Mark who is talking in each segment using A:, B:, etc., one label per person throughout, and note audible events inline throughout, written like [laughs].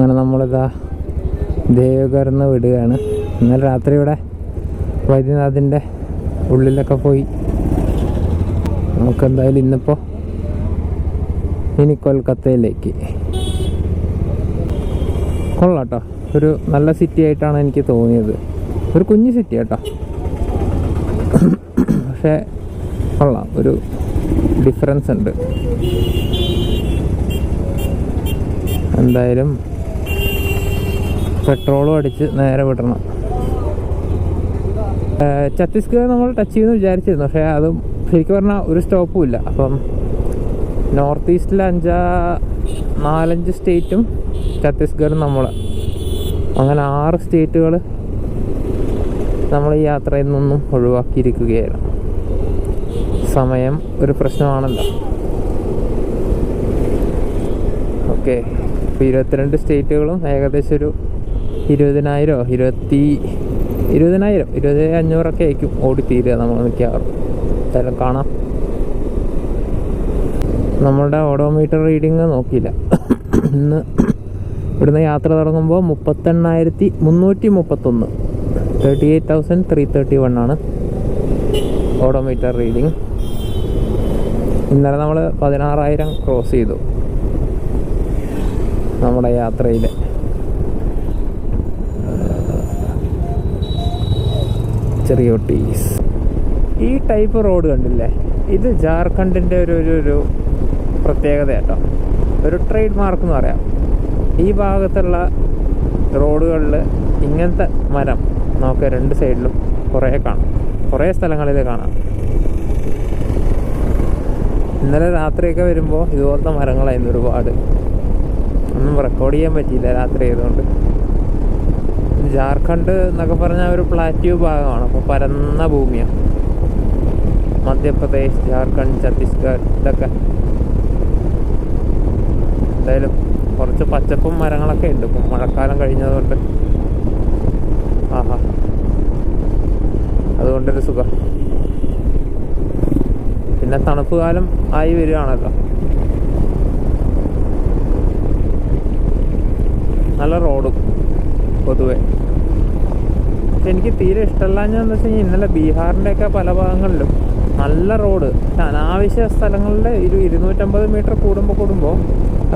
A: അങ്ങനെ നമ്മളിതാ ദേവകർന്ന് വിടുകയാണ്. ഇന്നലെ രാത്രി ഇവിടെ വൈദ്യനാഥിന്റെ ഉള്ളിലൊക്കെ പോയി. നമുക്കെന്തായാലും ഇന്നിപ്പോൾ ഇനി കൊൽക്കത്തയിലേക്ക്. കൊള്ളാം കേട്ടോ ഒരു നല്ല സിറ്റി ആയിട്ടാണ് എനിക്ക് തോന്നിയത്. ഒരു കുഞ്ഞു സിറ്റി കേട്ടോ പക്ഷേ കൊള്ളാം. ഒരു ഡിഫറൻസ് ഉണ്ട്. എന്തായാലും പെട്രോളും അടിച്ച് നേരെ വിടണം. ഛത്തീസ്ഗഡ് നമ്മൾ ടച്ച് ചെയ്യുമെന്ന് വിചാരിച്ചിരുന്നു. പക്ഷേ അതും ശരിക്കും പറഞ്ഞാൽ ഒരു സ്റ്റോപ്പും ഇല്ല. അപ്പം നോർത്ത് ഈസ്റ്റിലെ അഞ്ചാ നാലഞ്ച് സ്റ്റേറ്റും ഛത്തീസ്ഗഡും നമ്മൾ അങ്ങനെ ആറ് സ്റ്റേറ്റുകൾ നമ്മൾ ഈ യാത്രയിൽ നിന്നും ഒഴിവാക്കിയിരിക്കുകയായിരുന്നു സമയം ഒരു പ്രശ്നമാണല്ലോ. ഓക്കെ. ഇപ്പോൾ ഇരുപത്തിരണ്ട് സ്റ്റേറ്റുകളും ഏകദേശം ഒരു ഇരുപതിനായിരമോ ഇരുപത്തി ഇരുപതിനായിരം ഇരുപത് അഞ്ഞൂറൊക്കെ ആയിരിക്കും ഓടിത്തീരുക നമ്മൾ മിക്കവാറും. എന്തായാലും കാണാം. നമ്മളുടെ ഓഡോമീറ്റർ റീഡിങ് നോക്കിയില്ല. ഇന്ന് ഇവിടുന്ന് യാത്ര തുടങ്ങുമ്പോൾ മുപ്പത്തെണ്ണായിരത്തി മുന്നൂറ്റി മുപ്പത്തൊന്ന് thirty eight thousand three thirty one ആണ് ഓഡോമീറ്റർ റീഡിങ്. ഇന്നലെ നമ്മൾ പതിനാറായിരം ക്രോസ് ചെയ്തു. നമ്മുടെ യാത്രയിൽ ചെറിയ ഒട്ടീസ് ഈ ടൈപ്പ് റോഡ് കണ്ടില്ലേ? ഇത് ജാർഖണ്ഡിന്റെ ഒരു ഒരു ഒരു പ്രത്യേകത കേട്ടോ. ഒരു ട്രേഡ് മാർക്ക് എന്ന് പറയാം. ഈ ഭാഗത്തുള്ള റോഡുകളിൽ ഇങ്ങനത്തെ മരം നമുക്ക് രണ്ട് സൈഡിലും കുറേ കാണാം. കുറേ സ്ഥലങ്ങളിൽ കാണാം. ഇന്നലെ രാത്രിയൊക്കെ വരുമ്പോൾ ഇതുപോലത്തെ മരങ്ങളായിരുന്നു ഒരുപാട്. ഒന്നും റെക്കോർഡ് ചെയ്യാൻ പറ്റിയില്ല രാത്രി ആയതുകൊണ്ട്. ജാർഖണ്ഡ് എന്നൊക്കെ പറഞ്ഞാൽ ഒരു പ്ലാറ്റ്യൂ ഭാഗമാണ്. അപ്പോൾ പരന്ന ഭൂമിയാണ് മധ്യപ്രദേശ് ജാർഖണ്ഡ് ഛത്തീസ്ഗഡ് ഇതൊക്കെ. എന്തായാലും കുറച്ച് പച്ചപ്പും മരങ്ങളൊക്കെ ഉണ്ട്. ഇപ്പം മഴക്കാലം കഴിഞ്ഞതുകൊണ്ട്. ആഹാ. അതുകൊണ്ടൊരു സുഖം. പിന്നെ തണുപ്പ് കാലം ആയി വരികയാണല്ലോ. നല്ല റോഡും. പൊതുവെ. പക്ഷെ എനിക്ക് തീരെ എന്ന് വെച്ച് കഴിഞ്ഞാൽ ഇന്നലെ ബീഹാറിന്റെയൊക്കെ പല ഭാഗങ്ങളിലും നല്ല റോഡ്. അനാവശ്യ സ്ഥലങ്ങളുടെ ഒരു ഇരുന്നൂറ്റമ്പത് മീറ്റർ കൂടുമ്പോൾ കൂടുമ്പോൾ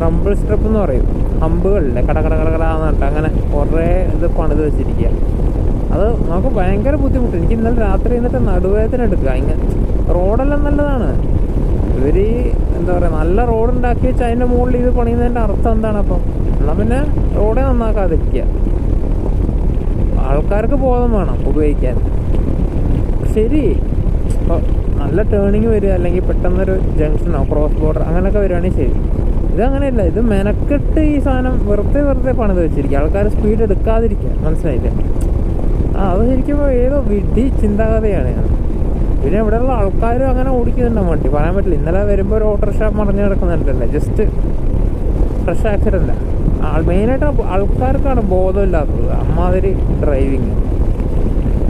A: റംബിൾ സ്ട്രിപ്പ് എന്ന് പറയും. ഹമ്പുകളിലെ കട കട കട അങ്ങനെ കുറേ ഇത് പണിത് വെച്ചിരിക്കുക അത് നമുക്ക് ഭയങ്കര ബുദ്ധിമുട്ട്. എനിക്ക് ഇന്നലെ രാത്രി എന്നിട്ട് നടുവേദന എടുക്കുക ഇങ്ങനെ റോഡെല്ലാം നല്ലതാണ്. ഇവർ എന്താ പറയുക നല്ല റോഡ് ഉണ്ടാക്കി വെച്ച് അതിന്റെ മുകളിൽ ഇത് പണിയുന്നതിന്റെ അർത്ഥം എന്താണ് അപ്പം? എന്നാൽ പിന്നെ റോഡേ നന്നാക്കാതിരിക്കുക ആൾക്കാർക്ക് ബോധം വേണം ഉപയോഗിക്കാൻ. ശരി. ഇപ്പോൾ നല്ല ടേണിങ് വരിക അല്ലെങ്കിൽ പെട്ടെന്നൊരു ജംഗ്ഷനോ ക്രോസ് ബോർഡർ അങ്ങനെയൊക്കെ വരികയാണെങ്കിൽ ശരി. ഇതങ്ങനെയല്ല ഇത് മെനക്കെട്ട് ഈ സാധനം വെറുതെ വെറുതെ പണിത് വെച്ചിരിക്കുക. ആൾക്കാർ സ്പീഡ് എടുക്കാതിരിക്കുക. മനസ്സിലായില്ലേ? ആ അത് ശരിക്കും ഏതോ വിഡി ചിന്താഗതിയാണ്. പിന്നെ ഇവിടെയുള്ള ആൾക്കാരും അങ്ങനെ ഓടിക്കുന്നുണ്ട് വണ്ടി. പറയാൻ പറ്റില്ല. ഇന്നലെ വരുമ്പോൾ ഒരു ഓട്ടോറിക്ഷ മറിഞ്ഞു കിടക്കുന്നുണ്ടല്ലേ? ജസ്റ്റ് ഫ്രഷ് ആക്സിഡന്റ് മെയിനായിട്ട് ആൾക്കാർക്കാണ് ബോധമില്ലാത്തത്. അമ്മാതിരി ഡ്രൈവിങ്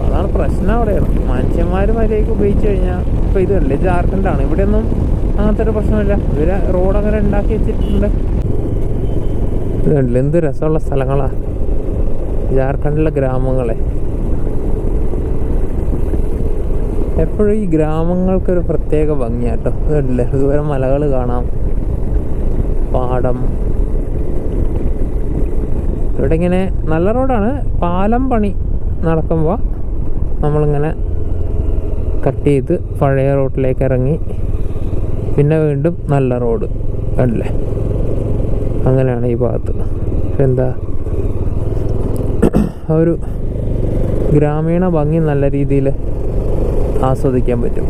A: അതാണ് പ്രശ്നം അവിടെയാണ് മനുഷ്യന്മാർ മര്യാദയ്ക്ക് ഉപയോഗിച്ച് കഴിഞ്ഞാൽ ഇത് കണ്ടില്ലേ ജാർഖണ്ഡാണ് ഇവിടെയൊന്നും അങ്ങനത്തെ ഒരു പ്രശ്നമില്ല. ഇവർ റോഡ് അങ്ങനെ ഉണ്ടാക്കി വെച്ചിട്ടുണ്ട്. ഇത് കണ്ടില്ലേ? എന്ത് രസമുള്ള സ്ഥലങ്ങളാണ് ജാർഖണ്ഡിലെ ഗ്രാമങ്ങളെ. എപ്പോഴും ഈ ഗ്രാമങ്ങൾക്കൊരു പ്രത്യേക ഭംഗിയാട്ടോ. ഇത് ദൂരം മലകൾ കാണാം. പാടം. ഇവിടെ ഇങ്ങനെ നല്ല റോഡാണ്. പാലം പണി നടക്കുമ്പോൾ നമ്മളിങ്ങനെ കട്ട് ചെയ്ത് പഴയ റോഡിലേക്ക് ഇറങ്ങി പിന്നെ വീണ്ടും നല്ല റോഡ് അല്ലേ? അങ്ങനെയാണ് ഈ ഭാഗത്ത്. എന്താ ഒരു ഗ്രാമീണ ഭംഗി നല്ല രീതിയിൽ ആസ്വദിക്കാൻ പറ്റും.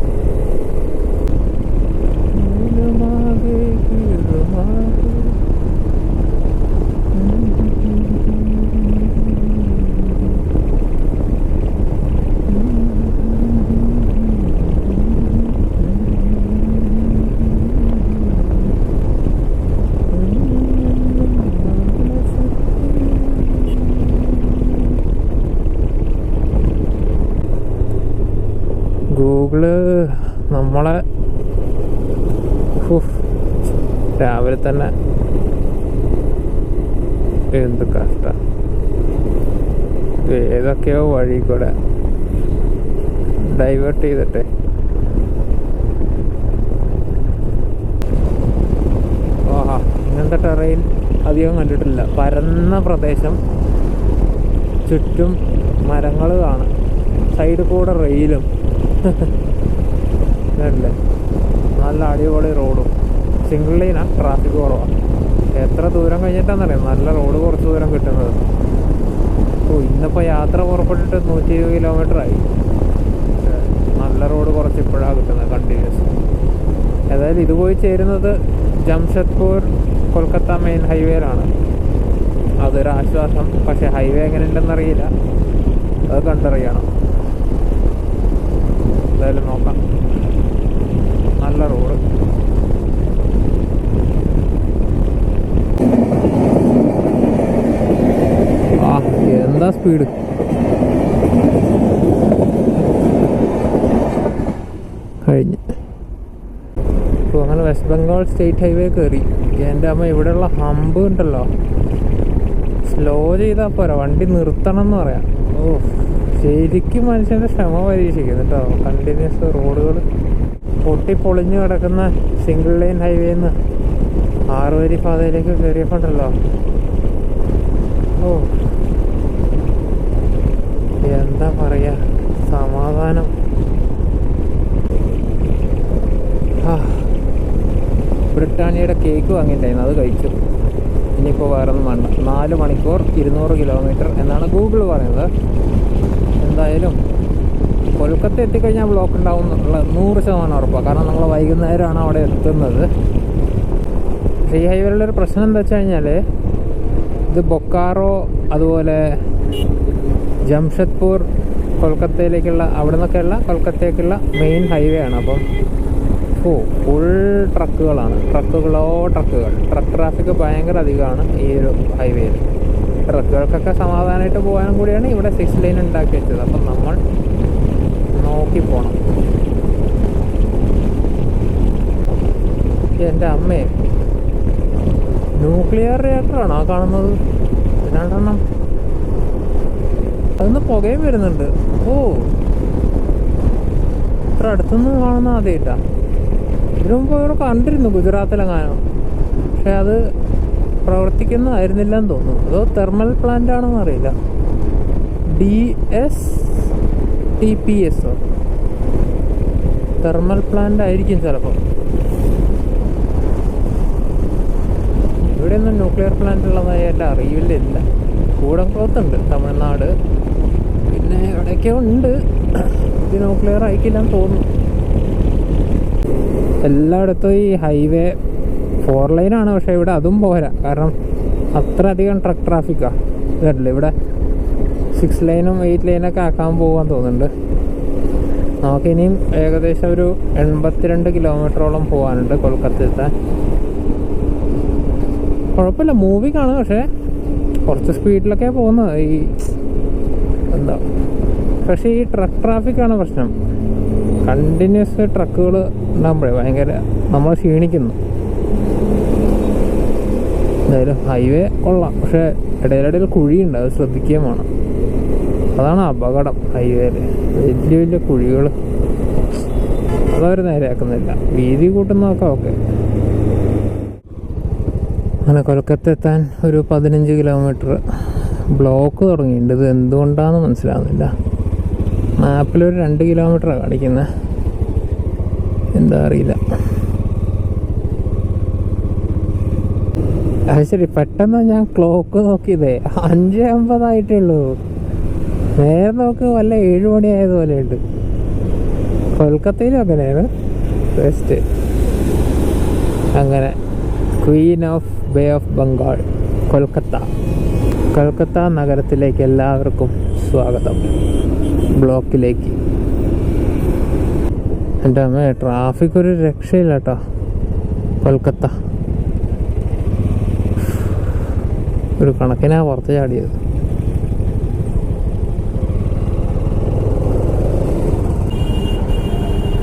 A: ഗൂഗിൾ നമ്മളെ രാവിലെ തന്നെ എന്ത് കഷ്ട. ഏതൊക്കെയോ വഴി കൂടെ ഡൈവേർട്ട് ചെയ്തിട്ട്. ആഹാ ഇങ്ങനത്തെ ടെറയിൽ അധികം കണ്ടിട്ടില്ല. പരന്ന പ്രദേശം ചുറ്റും മരങ്ങൾ കാണാം. സൈഡിൽ കൂടെ റെയിലും ഇതല്ലേ നല്ല അടിപൊളി റോഡും സിംഗിൾ ലൈനാണ് ട്രാഫിക് കുറവാണ് എത്ര ദൂരം കഴിഞ്ഞിട്ടാണെന്നറിയാം നല്ല റോഡ് കുറച്ച് ദൂരം കിട്ടുന്നത്. ഓ ഇന്നിപ്പോൾ യാത്ര പുറപ്പെട്ടിട്ട് നൂറ്റി ഇരുപത് കിലോമീറ്റർ ആയി. നല്ല റോഡ് കുറച്ച് ഇപ്പോഴാണ് കിട്ടുന്നത് കണ്ടിന്യൂസ് ഏതായാലും ഇത് പോയി ചേരുന്നത് ജംഷഡ്പൂർ കൊൽക്കത്ത മെയിൻ ഹൈവേയിലാണ് അതൊരു ആശ്വാസം പക്ഷേ ഹൈവേ എങ്ങനെ ഉണ്ടെന്നറിയില്ല അത് കണ്ടറിയണം. എന്തായാലും നോക്കാം. നല്ല റോഡ്. ആ എന്താ സ്പീഡ്? കഴിഞ്ഞ്. ഇപ്പോൾ അങ്ങനെ വെസ്റ്റ് ബംഗാൾ സ്റ്റേറ്റ് ഹൈവേ കയറി എന്റെ അമ്മ ഇവിടെയുള്ള ഹമ്പ് ഉണ്ടല്ലോ. സ്ലോ ചെയ്താൽ പോരാ. വണ്ടി നിർത്തണം എന്ന് പറയാം. ഓ. ശരിക്കും മനുഷ്യന്റെ ക്ഷമ പരീക്ഷിക്കും കേട്ടോ കണ്ടിന്യൂസ് റോഡുകൾ പൊട്ടി പൊളിഞ്ഞു കിടക്കുന്ന സിംഗിൾ ലൈൻ ഹൈവേന്ന് ആറ് വരി പാതയിലേക്ക് കയറിയപ്പോണ്ടല്ലോ ഓ. എന്താ പറയുക സമാധാനം. ബ്രിട്ടാനിയയുടെ കേക്ക് വാങ്ങിയിട്ടായിരുന്നു. അത് കഴിച്ചു. ഇനിയിപ്പോൾ വേറെ ഒന്നും വേണ്ട. നാല് മണിക്കൂർ ഇരുന്നൂറ് കിലോമീറ്റർ എന്നാണ് ഗൂഗിൾ പറയുന്നത്. എന്തായാലും കൊൽക്കത്ത എത്തിക്കഴിഞ്ഞാൽ ബ്ലോക്ക് ഉണ്ടാവും എന്നുള്ള നൂറ് ശതമാനം ഉറപ്പാണ് കാരണം നമ്മൾ വൈകുന്നേരമാണ് അവിടെ എത്തുന്നത്. ഈ ഹൈവേയിലുള്ള ഒരു പ്രശ്നം എന്താ വെച്ച് കഴിഞ്ഞാൽ ഇത് ബൊക്കാറോ അതുപോലെ ജംഷഡ്പൂർ കൊൽക്കത്തയിലേക്കുള്ള അവിടെ നിന്നൊക്കെയുള്ള കൊൽക്കത്തയിലേക്കുള്ള മെയിൻ ഹൈവേ ആണ്. അപ്പം ഓ ഫുൾ ട്രക്കുകളാണ് ട്രക്കുകളോ ട്രക്കുകൾ ട്രക്ക് ട്രാഫിക് ഭയങ്കര അധികമാണ് ഈ ഒരു ഹൈവേയിൽ ട്രക്കുകൾക്കൊക്കെ സമാധാനമായിട്ട് പോകാനും കൂടിയാണ് ഇവിടെ സിക്സ് ലൈൻ ഉണ്ടാക്കി വെച്ചത്. അപ്പം നമ്മൾ നോക്കി പോകണം എന്റെ അമ്മയെ ന്യൂക്ലിയർ റിയാക്ടറാണോ ആ കാണുന്നത്? രണ്ടെണ്ണം. അതിന്ന് പുകയും വരുന്നുണ്ട്. ഓ. ഇത്ര അടുത്തുനിന്ന് കാണുന്ന ആദ്യമായിട്ടാ. ഇതിനു മുമ്പ് ഇവിടെ കണ്ടിരുന്നു ഗുജറാത്തിലെങ്ങാനോ. പക്ഷെ അത് പ്രവർത്തിക്കുന്നതായിരുന്നില്ല എന്ന് തോന്നുന്നു. അതോ തെർമൽ പ്ലാന്റ് ആണെന്ന് അറിയില്ല. D S T P S thermal plant ആയിരിക്കും ചിലപ്പോൾ ഇവിടെയൊന്നും ന്യൂക്ലിയർ പ്ലാന്റ് ഉള്ളതായി അറിയില്ല കൂടം കൂടംകുളത്തുണ്ട് തമിഴ്നാട്. പിന്നെ എവിടെയൊക്കെയോ ഉണ്ട്. ഇത് ന്യൂക്ലിയർ ആയിക്കില്ലെന്ന് തോന്നുന്നു. എല്ലായിടത്തും ഈ ഹൈവേ ഫോർ ലൈനാണ് പക്ഷേ ഇവിടെ അതും പോരാ. കാരണം അത്ര അധികം ട്രക്ക് ട്രാഫിക്കാണ് ഇതല്ലേ ഇവിടെ സിക്സ് ലൈനും എയ്റ്റ് ലൈനൊക്കെ ആക്കാൻ പോകാൻ തോന്നുന്നുണ്ട്. നമുക്കിനിയും ഏകദേശം ഒരു എൺപത്തിരണ്ട് കിലോമീറ്ററോളം പോകാനുണ്ട് കൊൽക്കത്തത്തെ കുഴപ്പമില്ല മൂവി ആണ് പക്ഷേ കുറച്ച് സ്പീഡിലൊക്കെ പോകുന്നത് ഈ എന്താ പക്ഷേ ഈ ട്രക്ക് ട്രാഫിക്കാണ് പ്രശ്നം. കണ്ടിന്യൂസ് ട്രക്കുകൾ ഉണ്ടാകുമ്പോഴേ ഭയങ്കര നമ്മൾ ക്ഷീണിക്കുന്നു. എന്തായാലും ഹൈവേ കൊള്ളാം. പക്ഷേ ഇടയിലിടയിൽ കുഴിയുണ്ട്. അത് ശ്രദ്ധിക്കുകയും വേണം. അതാണ് അപകടം ഹൈവേയിൽ വലിയ വലിയ കുഴികൾ അതവർ നേരെയാക്കുന്നില്ല. വീതി കൂട്ടുന്നതൊക്കെ ഓക്കെ അങ്ങനെ കൊൽക്കത്ത എത്താൻ ഒരു പതിനഞ്ച് കിലോമീറ്റർ ബ്ലോക്ക് തുടങ്ങിയിട്ടുണ്ട്. ഇത് എന്തുകൊണ്ടാണെന്ന് മനസ്സിലാവുന്നില്ല. മാപ്പിലൊരു രണ്ട് കിലോമീറ്ററാണ് കാണിക്കുന്നത് എന്താ അറിയില്ല. അത് ശരി പെട്ടെന്ന് ഞാൻ ക്ലോക്ക് നോക്കിയതേ അഞ്ച് അമ്പതായിട്ടേ ഉള്ളൂ. നേരെ നോക്ക് വല്ല ഏഴ് മണി ആയതുപോലെ ഉണ്ട്. കൊൽക്കത്തയിലും അങ്ങനെയാണ്. ബെസ്റ്റ് അങ്ങനെ queen of bay of Bengal Kolkata. Kolkata നഗരത്തിലേക്ക് എല്ലാവർക്കും സ്വാഗതം. ബ്ലോക്കിലേക്ക്. എന്റെ അമ്മ ട്രാഫിക് ഒരു രക്ഷയില്ല കേട്ടോ കൊൽക്കത്ത. ഒരു കണക്കിനാ പുറത്ത് ചാടിയത്.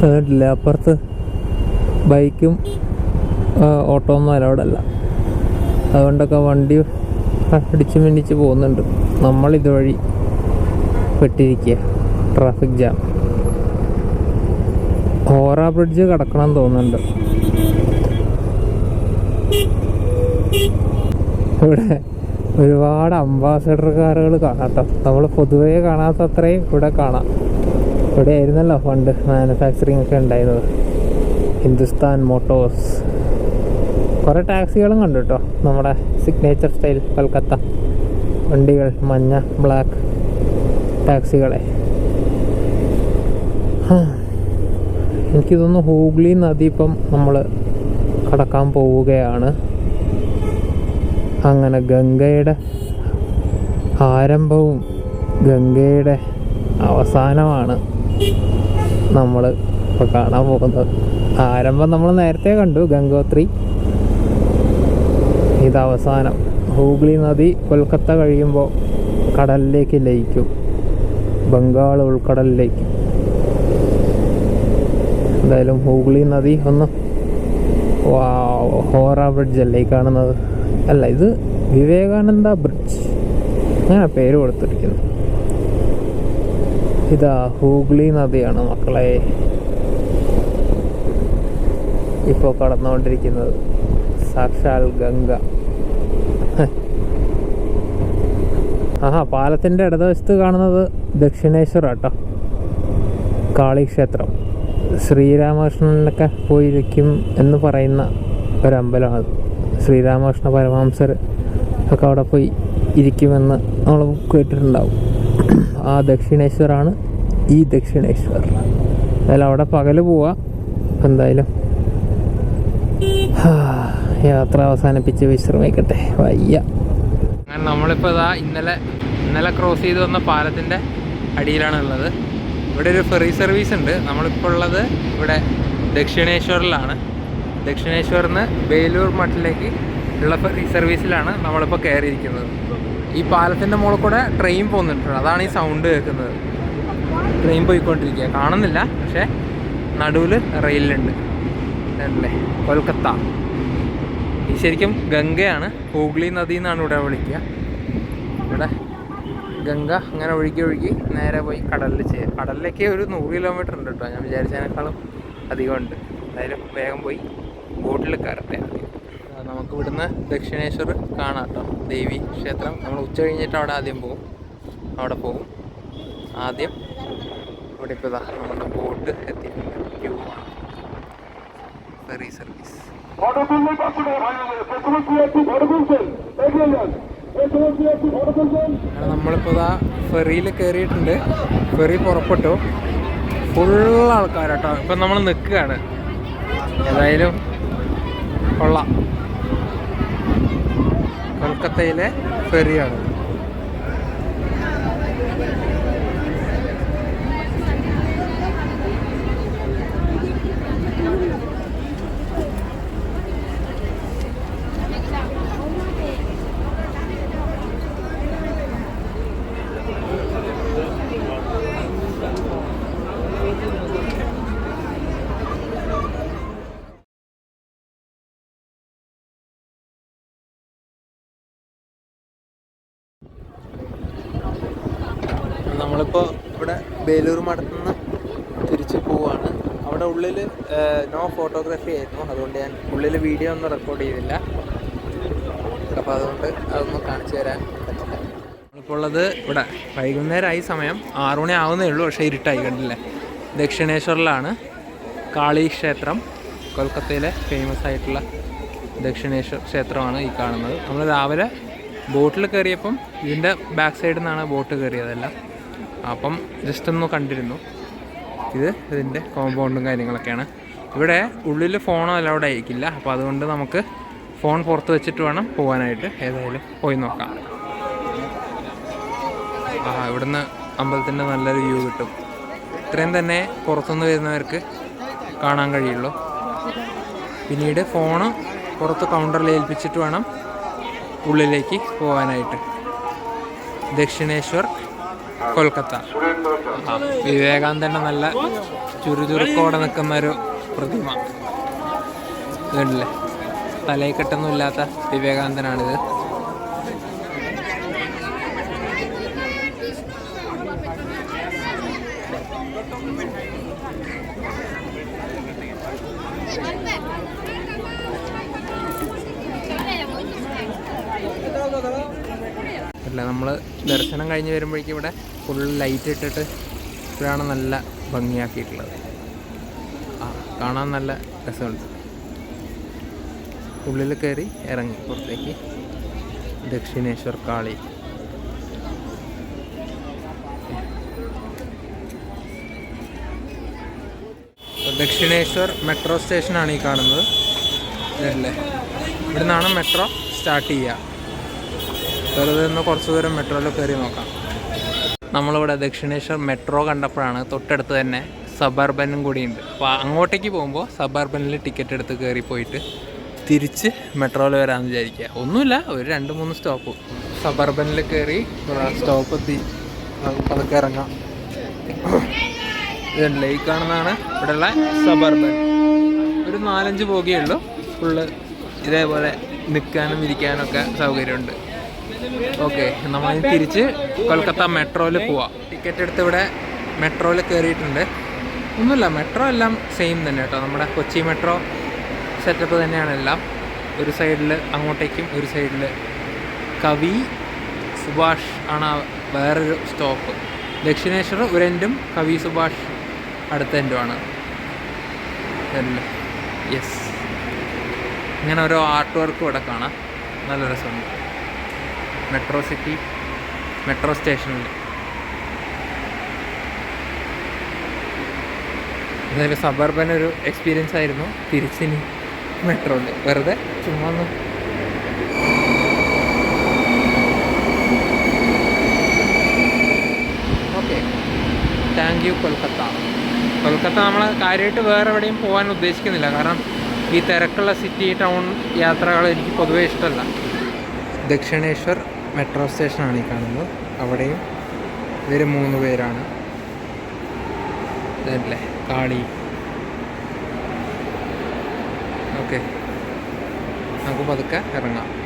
A: എന്നിട്ടില്ല അപ്പുറത്ത് ബൈക്കും ഓട്ടോ ഒന്നും അതുകൊണ്ടൊക്കെ വണ്ടി അടിച്ചു മിന്നിച്ച് പോകുന്നുണ്ട്. നമ്മൾ ഇതുവഴി പെട്ടിരിക്കുക. Traffic jam. ഓറ ബ്രിഡ്ജ് കടക്കണം തോന്നുന്നുണ്ട്. ഇവിടെ ഒരുപാട് അംബാസഡർ കാറുകൾ നമ്മൾ പൊതുവേ കാണാത്ത അത്രയും ഇവിടെ കാണാം. ഇവിടെ ആയിരുന്നല്ലോ പണ്ട് മാനുഫാക്ചറിങ് ഒക്കെ ഉണ്ടായിരുന്നത്. ഹിന്ദുസ്ഥാൻ മോട്ടോഴ്സ് കുറേ ടാക്സികളും കണ്ടു കേട്ടോ നമ്മുടെ സിഗ്നേച്ചർ സ്റ്റൈൽ കൊൽക്കത്ത. വണ്ടികൾ മഞ്ഞ ബ്ലാക്ക് ടാക്സികളെ ഹാ. എനിക്ക് തോന്നുന്നു ഹൂഗ്ലി നദി ഇപ്പം നമ്മൾ കടക്കാൻ പോവുകയാണ്. അങ്ങനെ ഗംഗയുടെ ആരംഭവും ഗംഗയുടെ അവസാനമാണ് നമ്മൾ ഇപ്പോൾ കാണാൻ പോകുന്നത്. ആരംഭം നമ്മൾ നേരത്തെ കണ്ടു ഗംഗോത്രി. ഇത് അവസാനം. ഹൂഗ്ലി നദി കൊൽക്കത്ത കഴിയുമ്പോൾ കടലിലേക്ക് ലയിക്കും. ബംഗാൾ ഉൾക്കടലിലേക്ക്. എന്തായാലും ഹൂഗ്ലി നദി ഒന്ന് ഹോറ ബ്രിഡ്ജ് അല്ലേ കാണുന്നത്? അല്ല ഇത് വിവേകാനന്ദ ബ്രിഡ്ജ് അങ്ങനെ പേര് കൊടുത്തിരിക്കുന്നു. ഇതാ ഹൂഗ്ലി നദിയാണ് മക്കളെ. ഇപ്പോൾ കടന്നുകൊണ്ടിരിക്കുന്നത് സാക്ഷാൽ ഗംഗ. [laughs] ആഹാ പാലത്തിന്റെ ഇടതുവശത്ത് കാണുന്നത് ദക്ഷിണേശ്വർ കേട്ടോ. കാളിക്ഷേത്രം. ശ്രീരാമകൃഷ്ണനിലൊക്കെ പോയിരിക്കും എന്ന് പറയുന്ന ഒരമ്പലമാണ്. ശ്രീരാമകൃഷ്ണ പരമഹംസർ ഒക്കെ അവിടെ പോയി ഇരിക്കുമെന്ന് നമ്മൾ കേട്ടിട്ടുണ്ടാവും. ആ ദക്ഷിണേശ്വരാണ് ഈ ദക്ഷിണേശ്വർ. അതായത് അവിടെ പകൽ പോവാം. എന്തായാലും യാത്ര അവസാനിപ്പിച്ച് വിശ്രമിക്കട്ടെ. വയ്യ. അങ്ങനെ നമ്മളിപ്പോൾ ഇതാ ഇന്നലെ ഇന്നലെ ക്രോസ് ചെയ്ത് വന്ന പാലത്തിന്റെ അടിയിലാണ് ഉള്ളത് ഇവിടെ ഒരു ഫെറി സർവീസ് ഉണ്ട്. നമ്മളിപ്പോൾ ഉള്ളത് ഇവിടെ ദക്ഷിണേശ്വറിലാണ്. ദക്ഷിണേശ്വറിന്ന് ബേലൂർ മട്ടിലേക്ക് ഉള്ള സർവീസിലാണ് നമ്മളിപ്പോൾ കയറിയിരിക്കുന്നത് ഈ പാലത്തിന്റെ മുകളിൽ കൂടെ ട്രെയിൻ പോകുന്നുണ്ട്. അതാണ് ഈ സൗണ്ട് കേൾക്കുന്നത്. ട്രെയിൻ പോയിക്കൊണ്ടിരിക്കുക. കാണുന്നില്ല പക്ഷേ നടുവിൽ റെയിലുണ്ട് അല്ലേ കൊൽക്കത്ത. ഈ ശരിക്കും ഗംഗയാണ്. ഹൂഗ്ലി നദി എന്നാണ് ഇവിടെ വിളിക്കുക. ഇവിടെ ഗംഗ അങ്ങനെ ഒഴുകി ഒഴുകി നേരെ പോയി കടലിൽ ചേരും കടലിലേക്ക് ഒരു നൂറ് കിലോമീറ്റർ ഉണ്ട് കേട്ടോ. ഞാൻ വിചാരിച്ചതിനേക്കാളും അധികം ഉണ്ട്. എന്തായാലും വേഗം പോയി ബോട്ടിൽ കയറട്ടെ നമുക്ക് ഇവിടുന്ന് ദക്ഷിണേശ്വർ കാണാം കേട്ടോ. ദേവി ക്ഷേത്രം. നമ്മൾ ഉച്ച കഴിഞ്ഞിട്ട് അവിടെ ആദ്യം പോകും അവിടെ പോകും ആദ്യം അവിടെ ഇപ്പോൾ ഇതാ നമ്മുടെ ബോട്ട് എത്തി ക്യൂ ഫെറി സർവീസ് നമ്മളിപ്പോൾ ഇതാ ഫെറിയിൽ കയറിയിട്ടുണ്ട്. ഫെറി പുറപ്പെട്ടു. ഫുൾ ആൾക്കാരാട്ടോ. ഇപ്പം നമ്മൾ നിൽക്കുകയാണ്. ഏതായാലും കൊള്ളാം. കൊൽക്കത്തയിലെ ഫെറിയാണ്. നമ്മളിപ്പോൾ ഇവിടെ ബേലൂർ മഠത്തിൽ നിന്ന് തിരിച്ച് പോവാണ്. അവിടെ ഉള്ളിൽ നോ ഫോട്ടോഗ്രാഫി ആയിരുന്നു. അതുകൊണ്ട് ഞാൻ ഉള്ളിൽ വീഡിയോ ഒന്നും റെക്കോർഡ് ചെയ്തില്ല. അപ്പോൾ അതുകൊണ്ട് അതൊന്നും കാണിച്ചു തരാൻ പറ്റില്ല. നമ്മളിപ്പോൾ ഉള്ളത് ഇവിടെ വൈകുന്നേരമായി സമയം. ആറു മണി ആവുന്നേ ഉള്ളൂ. പക്ഷേ ഇരുട്ടായി കണ്ടില്ലേ? ദക്ഷിണേശ്വറിലാണ് കാളി ക്ഷേത്രം. കൊൽക്കത്തയിലെ ഫേമസ് ആയിട്ടുള്ള ദക്ഷിണേശ്വർ ക്ഷേത്രമാണ് ഈ കാണുന്നത്. നമ്മൾ രാവിലെ ബോട്ടിൽ കയറിയപ്പം ഇതിന്റെ ബാക്ക് സൈഡിൽ നിന്നാണ് ബോട്ട് കയറിയതെല്ലാം. അപ്പം ജസ്റ്റ് ഒന്ന് കണ്ടിരുന്നു. ഇത് ഇതിന്റെ കോമ്പൗണ്ടും കാര്യങ്ങളൊക്കെയാണ്. ഇവിടെ ഉള്ളിൽ ഫോണോ അലൗഡ് ആയിരിക്കില്ല. അപ്പോൾ അതുകൊണ്ട് നമുക്ക് ഫോൺ പുറത്ത് വെച്ചിട്ട് വേണം പോകാനായിട്ട് ഏതായാലും പോയി നോക്കാം. ആ ഇവിടുന്ന് അമ്പലത്തിന്റെ നല്ലൊരു വ്യൂ കിട്ടും. ഇത്രയും തന്നെ പുറത്തുനിന്ന് വരുന്നവർക്ക് കാണാൻ കഴിയുള്ളൂ. പിന്നീട് ഫോണ് പുറത്ത് കൗണ്ടറിൽ ഏൽപ്പിച്ചിട്ട് വേണം ഉള്ളിലേക്ക് പോകാനായിട്ട് ദക്ഷിണേശ്വർ കൊൽക്കത്ത. വിവേകാനന്ദന്റെ നല്ല ചുരുചുരുക്കോടെ നിൽക്കുന്ന ഒരു പ്രതിമ. ഇതുണ്ടല്ലേ? തലയിൽ കെട്ടൊന്നുമില്ലാത്ത വിവേകാനന്ദനാണിത്. അല്ല നമ്മൾ ദർശനം കഴിഞ്ഞ് വരുമ്പോഴേക്കും ഇവിടെ ഫുൾ ലൈറ്റ് ഇട്ടിട്ട് ഇപ്പോഴാണ് നല്ല ഭംഗിയാക്കിയിട്ടുള്ളത്. ആ കാണാൻ നല്ല രസമുണ്ട്. ഉള്ളിൽ കയറി ഇറങ്ങി പുറത്തേക്ക്. ദക്ഷിണേശ്വർ കാളി. ദക്ഷിണേശ്വർ മെട്രോ സ്റ്റേഷനാണ് ഈ കാണുന്നത്. അല്ലേ ഇവിടെ നിന്നാണ് മെട്രോ സ്റ്റാർട്ട് ചെയ്യുക. വെറുതെ ഒന്ന് കുറച്ച് ദൂരം മെട്രോയിൽ കയറി നോക്കാം. നമ്മളിവിടെ ദക്ഷിണേശ്വർ മെട്രോ കണ്ടപ്പോഴാണ് തൊട്ടടുത്ത് തന്നെ സബർബനും കൂടിയുണ്ട്. അപ്പോൾ അങ്ങോട്ടേക്ക് പോകുമ്പോൾ സബർബനിൽ ടിക്കറ്റ് എടുത്ത് കയറി പോയിട്ട് തിരിച്ച് മെട്രോയിൽ വരാമെന്ന് വിചാരിക്കുക ഒന്നുമില്ല ഒരു രണ്ട് മൂന്ന് സ്റ്റോപ്പ്. സബർബനിൽ കയറി സ്റ്റോപ്പ് എത്തി. പതുക്കെ ഇറങ്ങാം. ഇതല്ലേ ഈ കാണുന്നതാണ് ഇവിടെയുള്ള സബർബൻ. ഒരു നാലഞ്ച് പോകേ ഉള്ളൂ. ഫുള്ള് ഇതേപോലെ നിൽക്കാനും ഇരിക്കാനൊക്കെ സൗകര്യമുണ്ട്. ഓക്കെ നമ്മൾ തിരിച്ച് കൊൽക്കത്ത മെട്രോയിൽ പോവാം. ടിക്കറ്റ് എടുത്ത് ഇവിടെ മെട്രോയിൽ കയറിയിട്ടുണ്ട് ഒന്നുമില്ല മെട്രോ എല്ലാം സെയിം തന്നെ കേട്ടോ. നമ്മുടെ കൊച്ചി മെട്രോ സെറ്റപ്പ് തന്നെയാണ് എല്ലാം. ഒരു സൈഡിൽ അങ്ങോട്ടേക്കും ഒരു സൈഡിൽ കവി സുഭാഷ് ആണ് വേറൊരു സ്റ്റോപ്പ് ദക്ഷിണേശ്വർ ഒരു എൻഡും കവി സുഭാഷ് അടുത്ത എൻഡുമാണ് യെസ് ഇങ്ങനെ ഓരോ ആർട്ട് വർക്കും ഇവിടെ കാണാം. നല്ല രസമുണ്ട് മെട്രോ സിറ്റി മെട്രോ സ്റ്റേഷനിൽ എന്തായാലും സബർബൻ ഒരു എക്സ്പീരിയൻസ് ആയിരുന്നു. തിരിച്ചിനി മെട്രോയിൽ വെറുതെ ചുമ്മാ ഒന്ന് okay. Thank you Kolkata. Kolkata നമ്മൾ കാര്യമായിട്ട് വേറെ എവിടെയും പോകാൻ ഉദ്ദേശിക്കുന്നില്ല. കാരണം ഈ തിരക്കുള്ള സിറ്റി ടൗൺ യാത്രകൾ എനിക്ക് പൊതുവേ ഇഷ്ടമല്ല. ദക്ഷിണേശ്വർ മെട്രോ സ്റ്റേഷനാണ് ഈ കാണുന്നത്. അവിടെയും ഇവർ മൂന്ന് പേരാണ്. അല്ലേ കാളി. ഓക്കെ. നമുക്ക് പതുക്കെ ഇറങ്ങാം.